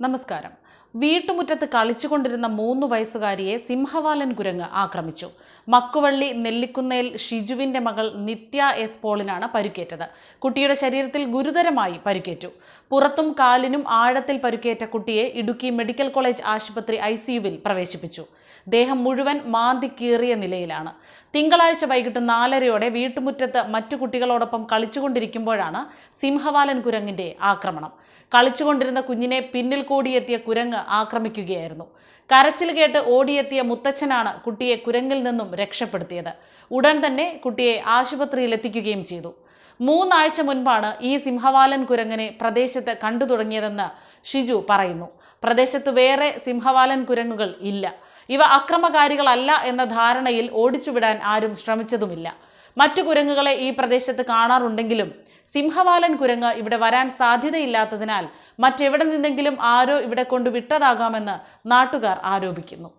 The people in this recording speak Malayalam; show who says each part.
Speaker 1: നമസ്കാരം. വീട്ടുമുറ്റത്ത് കളിച്ചുകൊണ്ടിരുന്ന മൂന്ന് വയസ്സുകാരിയെ സിംഹവാലൻ കുരങ്ങ് ആക്രമിച്ചു. മക്കുവള്ളി നെല്ലിക്കുന്നേൽ ഷിജുവിന്റെ മകൾ നിത്യ എസ് പോളിനാണ് പരിക്കേറ്റത്. കുട്ടിയുടെ ശരീരത്തിൽ ഗുരുതരമായി പരിക്കേറ്റു. പുറത്തും കാലിനും ആഴത്തിൽ പരിക്കേറ്റ കുട്ടിയെ ഇടുക്കി മെഡിക്കൽ കോളേജ് ആശുപത്രി ഐ പ്രവേശിപ്പിച്ചു. ദേഹം മുഴുവൻ മാന്തി കീറിയ നിലയിലാണ്. തിങ്കളാഴ്ച വൈകിട്ട് നാലരയോടെ വീട്ടുമുറ്റത്ത് മറ്റു കുട്ടികളോടൊപ്പം കളിച്ചുകൊണ്ടിരിക്കുമ്പോഴാണ് സിംഹവാലൻ കുരങ്ങിന്റെ ആക്രമണം. കളിച്ചുകൊണ്ടിരുന്ന കുഞ്ഞിനെ പിന്നിൽ കൂടിയെത്തിയ കുരങ്ങ് ആക്രമിക്കുകയായിരുന്നു. കരച്ചിൽ കേട്ട് ഓടിയെത്തിയ മുത്തച്ഛനാണ് കുട്ടിയെ കുരങ്ങിൽ നിന്നും രക്ഷപ്പെടുത്തിയത്. ഉടൻ തന്നെ കുട്ടിയെ ആശുപത്രിയിൽ എത്തിക്കുകയും ചെയ്തു. മൂന്നാഴ്ച മുൻപാണ് ഈ സിംഹവാലൻ കുരങ്ങനെ പ്രദേശത്ത് കണ്ടു തുടങ്ങിയതെന്ന് ഷിജു പറയുന്നു. പ്രദേശത്ത് വേറെ സിംഹവാലൻ കുരങ്ങുകൾ ഇല്ല. ഇവ അക്രമകാരികളല്ല എന്ന ധാരണയിൽ ഓടിച്ചുവിടാൻ ആരും ശ്രമിച്ചതുമില്ല. മറ്റു കുരങ്ങുകളെ ഈ പ്രദേശത്ത് കാണാറുണ്ടെങ്കിലും സിംഹവാലൻ കുരങ്ങ് ഇവിടെ വരാൻ സാധ്യതയില്ലാത്തതിനാൽ മറ്റെവിടെ നിന്നെങ്കിലും ആരോ ഇവിടെ കൊണ്ടുവിട്ടതാകാമെന്ന് നാട്ടുകാർ ആരോപിക്കുന്നു.